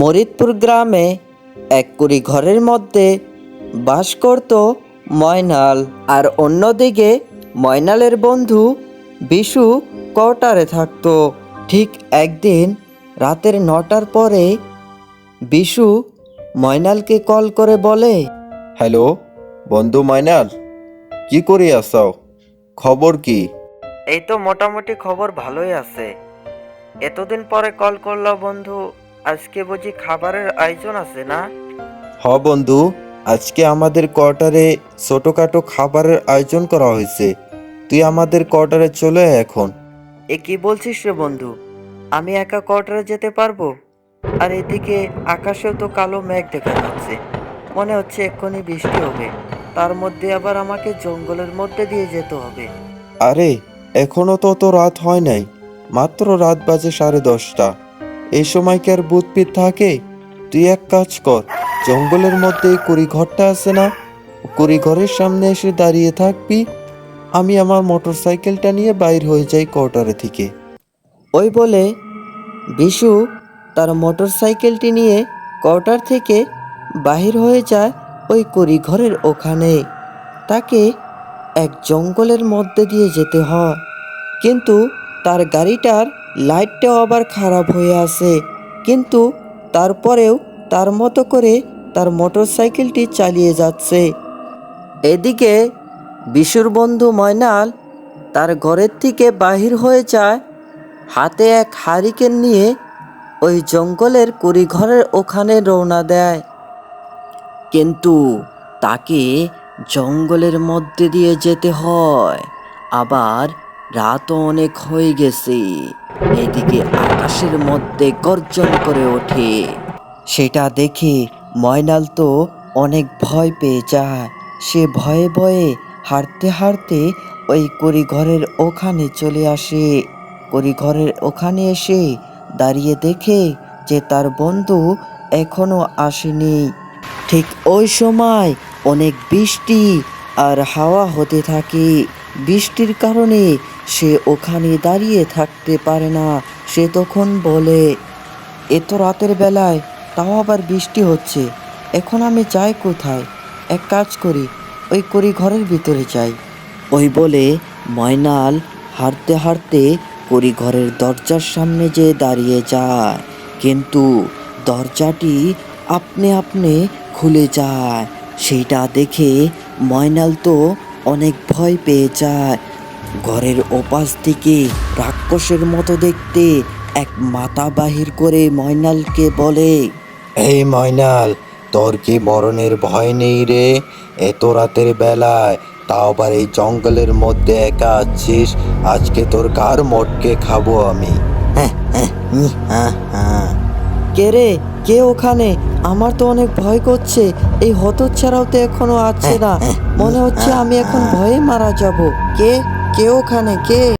মরিদপুর গ্রামে এক কুড়ি ঘরের মধ্যে বাস করত ময়নাল আর অন্যদিকে ময়নালের বন্ধু বিশু কোয়ার্টারে থাকতো। ঠিক একদিন রাতের নটার পরে বিশু ময়নালকে কল করে বলে হ্যালো বন্ধু মাইনাল কি করে আসাও খবর কি? এই তো মোটামুটি খবর ভালোই আছে। এতদিন পরে কল করল বন্ধু আজকে বুঝি খাবারের আয়োজন আছে না? হ বন্ধু আজকে আমাদের কোয়ার্টারে ছোটখাটো খাবারের আয়োজন করা হয়েছে। তুই আমাদের কোয়ার্টারে চলে আয় এখন। এ কি বলছিস রে বন্ধু? আমি একা কোয়ার্টারে যেতে পারব? আর এদিকে আকাশেও তো কালো মেঘ দেখা যাচ্ছে। মনে হচ্ছে এক্ষুনি বৃষ্টি হবে। তার মধ্যে আবার আমাকে জঙ্গলের মধ্যে দিয়ে যেতে হবে। আরে এখনও তো তো রাত হয় নাই। মাত্র রাত বাজে সাড়ে দশটা। এই সময় কি আর বুধপিত থাকে, তুই এক কাজ কর, জঙ্গলের মধ্যে কুড়ি ঘরটা আছে না কুড়ি ঘরের সামনে এসে দাঁড়িয়ে থাকবি, আমি আমার মোটর সাইকেলটা নিয়ে বাইর হয়ে যাই কোয়ার্টারে থেকে। ওই বলে বিশু তার মোটর সাইকেলটি নিয়ে কোয়ার্টার থেকে বাহির হয়ে যায় ওই কুড়ি ঘরের ওখানে। তাকে এক জঙ্গলের মধ্যে দিয়ে যেতে হয়। কিন্তু তার গাড়িটার লাইটটাও আবার খারাপ হয়ে আছে। কিন্তু তারপরেও তার মতো করে তার মোটর সাইকেলটি চালিয়ে যাচ্ছে। এদিকে বিশুর বন্ধু ময়নাল তার ঘরের থেকে বাহির হয়ে যায়। হাতে এক হারিকেন নিয়ে ওই জঙ্গলের কুড়ি ঘরের ওখানে রওনা দেয়। কিন্তু তাকে জঙ্গলের মধ্যে দিয়ে যেতে হয়। আবার রাতও অনেক হয়ে গেছে। এদিকে আকাশের মধ্যে গর্জন করে ওঠে। সেটা দেখে ময়নাল তো অনেক ভয় পেয়ে যায়। সে ভয়ে ভয়ে হাঁটতে হাঁটতে ওই কুড়ি ঘরের ওখানে চলে আসে। কুড়ি ঘরের ওখানে এসে দাঁড়িয়ে দেখে যে তার বন্ধু এখনও আসেনি। ঠিক ওই সময় অনেক বৃষ্টি আর হাওয়া হতে থাকে। বৃষ্টির কারণে সে ওখানে দাঁড়িয়ে থাকতে পারে না। সে তখন বলে এত রাতের বেলায়, তাও আবার বৃষ্টি হচ্ছে। এখন আমি যাই কোথায়? এক কাজ করি, ওই করি ঘরের ভিতরে যাই। ওই বলে ময়নাল হাঁটতে হাঁটতে করি ঘরের দরজার সামনে যে দাঁড়িয়ে যায়। কিন্তু দরজাটি আপনি আপনি খুলে যায়। সেইটা দেখে ময়নাল তো অনেক ভয় পেয়ে যায়। ঘরের ওপাশ থেকে রাক্ষসের মতো দেখতে এক মাথা বাহির করে ময়নালকে বলে এই ময়নাল তোর কি মরণের ভয় নেই রে? এত রাতের বেলায় তাও আবার এই জঙ্গলের মধ্যে একা আছিস? আজকে তোর কার মটকে খাব আমি? কে রে? কে ওখানে? আমার তো অনেক ভয় করছে। এই হতচ্ছাড়াও তো এখনও আছে না। মনে হচ্ছে আমি এখন ভয়ে মারা যাব। কে? কে ওখানে? কে?